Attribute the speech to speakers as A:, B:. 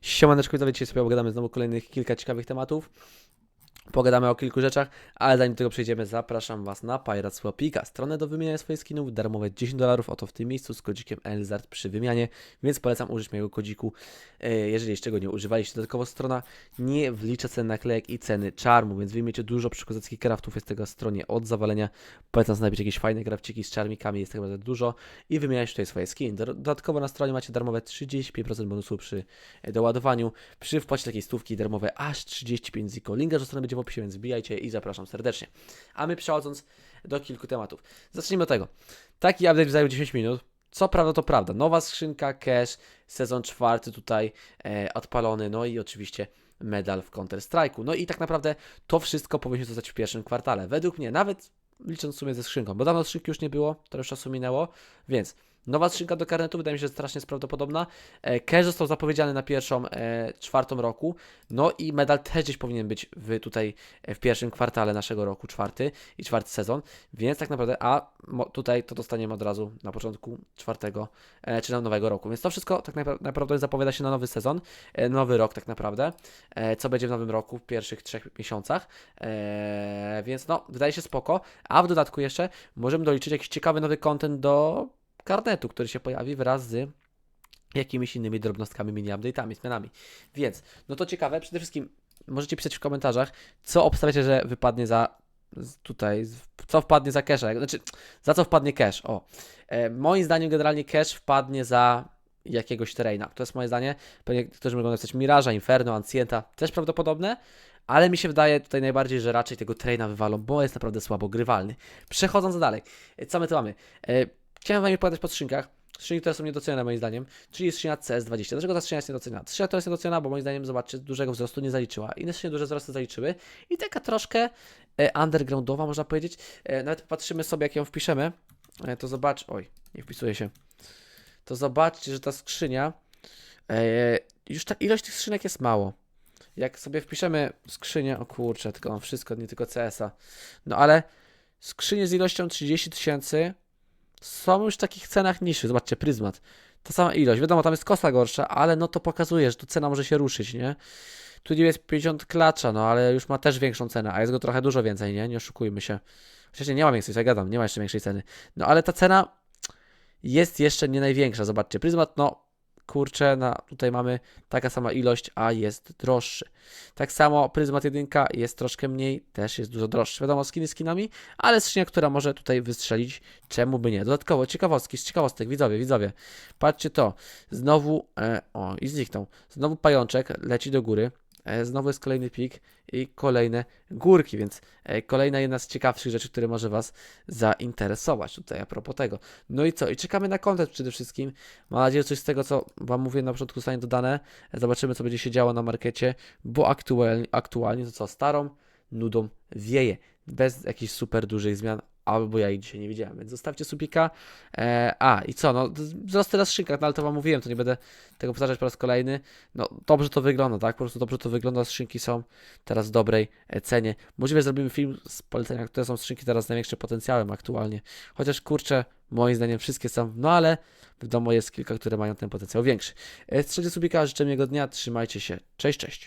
A: Siemaneczko, widzowie, sobie pogadamy znowu kolejnych kilka ciekawych tematów. Pogadamy o kilku rzeczach, ale zanim do tego przejdziemy, zapraszam Was na Pirate Swapika, stronę do wymiany swoich skinów, darmowe 10 dolarów, oto w tym miejscu z kodzikiem Elzard przy wymianie, więc polecam użyć mojego kodziku, e, jeżeli jeszcze go nie używaliście. Dodatkowo strona nie wlicza cen naklejek i ceny czarmu, więc wyjmiecie dużo przykozackich craftów, jest tego stronie od zawalenia. Polecam znaleźć jakieś fajne krawciki z czarmikami, jest tego bardzo dużo i wymieniać tutaj swoje skiny. Do- Dodatkowo na stronie macie darmowe 35% bonusu przy e, doładowaniu, przy wpłacie takiej stówki darmowe aż 35 ziko. Link do strony będzie w opisie, więc wbijajcie i zapraszam serdecznie. A my przechodząc do kilku tematów. Zacznijmy od tego. Taki update zajął 10 minut. Co prawda to prawda. Nowa skrzynka, cash, sezon czwarty tutaj e, odpalony, no i oczywiście medal w Counter Strike'u. No i tak naprawdę to wszystko powinno zostać w pierwszym kwartale. Według mnie, nawet licząc w sumie ze skrzynką, bo dawno skrzynki już nie było, to już czasu minęło, więc nowa skrzynka do karnetu wydaje mi się że strasznie jest prawdopodobna. E, Cash został zapowiedziany na pierwszą, e, czwartą roku, no i medal też gdzieś powinien być w, tutaj e, w pierwszym kwartale naszego roku, czwarty i czwarty sezon, więc tak naprawdę, a tutaj to dostaniemy od razu na początku czwartego, czy na nowego roku, więc to wszystko tak napra- naprawdę zapowiada się na nowy sezon, nowy rok tak naprawdę, co będzie w nowym roku, w pierwszych trzech miesiącach, więc no, wydaje się spoko, a w dodatku jeszcze możemy doliczyć jakiś ciekawy nowy content do karnetu, który się pojawi wraz z jakimiś innymi drobnostkami, mini update'ami, zmianami. Więc, no to ciekawe, przede wszystkim możecie pisać w komentarzach, co obstawiacie, że wypadnie za tutaj, co wpadnie za cash, znaczy, za co wpadnie cash, o. E, moim zdaniem generalnie cash wpadnie za jakiegoś terraina, to jest moje zdanie, pewnie ktoś mogą napisać Miraża, Inferno, Ancienta, też prawdopodobne, ale mi się wydaje tutaj najbardziej, że raczej tego terraina wywalą, bo jest naprawdę słabo grywalny. Przechodząc dalej, e, co my tu mamy? E, chciałem wam opowiadać po skrzynkach, skrzynki, które są niedocenione moim zdaniem, czyli skrzynia CS20. Dlaczego ta skrzynia jest niedoceniona? Ta Skrzynia to jest niedoceniona, bo moim zdaniem, zobaczcie, dużego wzrostu nie zaliczyła. Inne skrzynie duże wzrosty zaliczyły i taka troszkę e, undergroundowa, można powiedzieć. E, nawet patrzymy sobie, jak ją wpiszemy, e, to zobacz, oj, nie wpisuje się, to zobaczcie, że ta skrzynia, już ta ilość tych skrzynek jest mało. Jak sobie wpiszemy skrzynię, o kurczę, tylko mam wszystko, nie tylko CS-a. No ale skrzynie z ilością 30 tysięcy są już w takich cenach niższych. Zobaczcie, pryzmat. Ta sama ilość. Wiadomo, tam jest kosta gorsza, ale no to pokazuje, że tu cena może się ruszyć, nie? Tu nie jest 50 klacza, no ale już ma też większą cenę, a jest go trochę dużo więcej, nie? Nie oszukujmy się. Chociaż nie, ma większej, ja gadam, nie ma jeszcze większej ceny. No ale ta cena jest jeszcze nie największa. Zobaczcie, pryzmat, no kurczę, na, tutaj mamy taka sama ilość, a jest droższy. Tak samo pryzmat 1 jest troszkę mniej, też jest dużo droższy. Wiadomo, skiny skinami, ale skrzynia, która może tutaj wystrzelić, czemu by nie. Dodatkowo, ciekawostki, z ciekawostek, widzowie, widzowie, patrzcie to, znowu, e, o i zniknął, znowu pajączek leci do góry, znowu jest kolejny pik i kolejne górki, więc e, kolejna jedna z ciekawszych rzeczy, które może Was zainteresować tutaj a propos tego. No i co? I czekamy na content przede wszystkim. Mam nadzieję, że coś z tego, co Wam mówię na początku zostanie dodane. Zobaczymy, co będzie się działo na markecie, bo aktualnie, aktualnie to co? Starą nudą wieje. Bez jakichś super dużych zmian, albo ja ich dzisiaj nie widziałem, więc zostawcie subika. E, a, i co? No, wzrosty na skrzynkach, no ale to Wam mówiłem, to nie będę tego powtarzać po raz kolejny. No, dobrze to wygląda, tak? Po prostu dobrze to wygląda, skrzynki są teraz w dobrej e, cenie. Możliwe zrobimy film z polecenia, które są skrzynki teraz z największym potencjałem aktualnie. Chociaż kurczę, moim zdaniem wszystkie są, no ale wiadomo jest kilka, które mają ten potencjał większy. E, Trzecie subika, życzę miłego dnia, trzymajcie się, cześć, cześć.